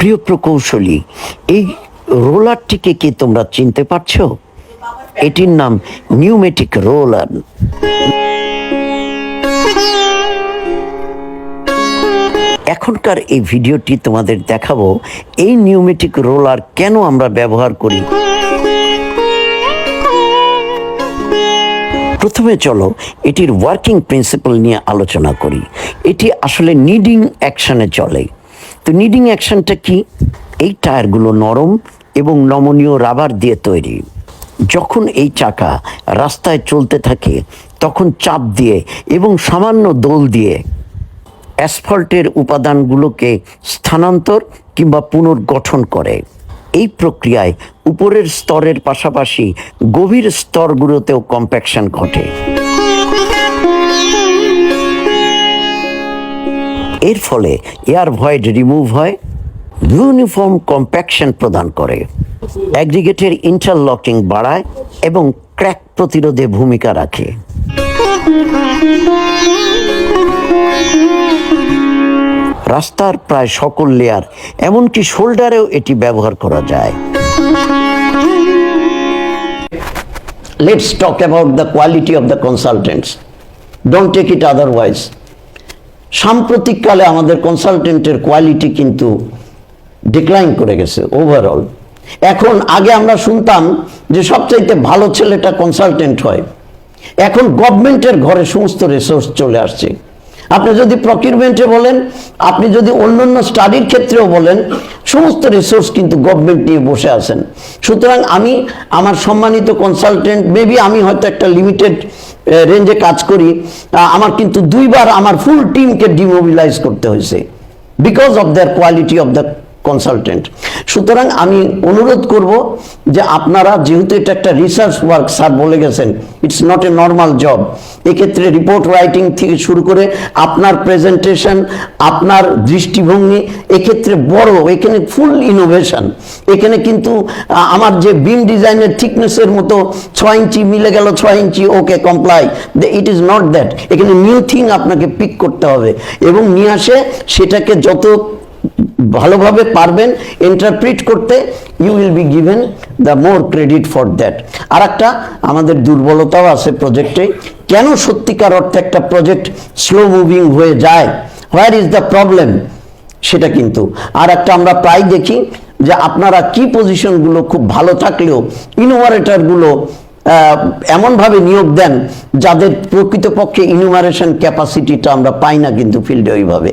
প্রিয় প্রকৌশলী, এই রোলারটিকে কি তোমরা চিনতে পারছ? এটির নাম নিউমেটিক রোলার। এখনকার এই ভিডিওটি তোমাদের দেখাবো, এই নিউমেটিক রোলার কেন আমরা ব্যবহার করি? প্রথমে চলো, এটির ওয়ার্কিং প্রিন্সিপাল নিয়ে আলোচনা করি। এটি আসলে নিডিং অ্যাকশনে চলে। তো নিডিং অ্যাকশনটা কি? এই টায়ারগুলো নরম এবং নমনীয় রাবার দিয়ে তৈরি। যখন এই চাকা রাস্তায় চলতে থাকে, তখন চাপ দিয়ে এবং সামান্য দোল দিয়ে অ্যাসফল্টের উপাদানগুলোকে স্থানান্তর কিংবা পুনর্গঠন করে। এই প্রক্রিয়ায় উপরের স্তরের পাশাপাশি গভীর স্তরগুলোতেও কম্প্যাকশন ঘটে। এর ফলে এয়ার ভয়েড রিমুভ হয়, ইউনিফর্ম কম্প্যাকশন প্রদান করে। অ্যাগ্রিগেটের ইন্টারলকিং বাড়ায় এবং ক্র্যাক প্রতিরোধে ভূমিকা রাখে। রাস্তার প্রায় সকল লেয়ার এমনকি শোল্ডারেও এটি ব্যবহার করা যায়। Let's talk about the quality of the consultants don't take it otherwise সাম্প্রতিককালে আমাদের কনসালটেন্টের কোয়ালিটি কিন্তু ডিক্লাইন করে গেছে ওভারঅল এখন আগে আমরা শুনতাম যে সবচাইতে ভালো ছেলেটা কনসালটেন্ট হয়। এখন গভর্নমেন্টের ঘরে সমস্ত রিসোর্স চলে আসছে। আপনি যদি প্রকিউরমেন্টে বলেন, আপনি যদি অন্যান্য স্টাডির ক্ষেত্রেও বলেন, সমস্ত রিসোর্স কিন্তু গভর্নমেন্ট নিয়ে বসে আছেন। সুতরাং আমি, আমার সম্মানিত কনসালটেন্ট মেবি আমি হয়তো একটা লিমিটেড রেঞ্জে কাজ করি আমার কিন্তু দুইবার আমার ফুল টিমকে ডিমোবিলাইজ করতে হয়েছে। Because of their quality of the consultant সুতরাং আমি অনুরোধ করব যে আপনারা, যেহেতু এটা একটা রিসার্চ ওয়ার্ক স্যার বলে গেছেন it's not a normal job এক্ষেত্রে রিপোর্ট রাইটিং থেকে শুরু করে আপনার প্রেজেন্টেশন আপনার দৃষ্টিভঙ্গি, এক্ষেত্রে বড়, এখানে ফুল ইনোভেশন এখানে কিন্তু আমার যে বিম ডিজাইনের থিকনেসের মতো ছয় ইঞ্চি মিলে গেল, ছয় inch okay comply it is not that এখানে নিউ থিং আপনাকে পিক করতে হবে এবং নিয়ে আসে সেটাকে যত ভালোভাবে পারবেন ইন্টারপ্রিট করতে you will be given the more credit for that আর একটা আমাদের দুর্বলতাও আছে প্রজেক্টে কেন সত্যিকার অর্থে একটা প্রজেক্ট স্লো মুভিং হয়ে যায়? হোয়ার ইজ দ্য প্রবলেম সেটা কিন্তু। আর একটা আমরা প্রায় দেখি যে আপনারা কি পজিশনগুলো খুব ভালো থাকলেও ইনোভারেটরগুলো এমনভাবে নিয়োগ দেন যাদের প্রকৃতপক্ষে ইনোভারেশন ক্যাপাসিটিটা আমরা পাই না কিন্তু ফিল্ডে ওইভাবে।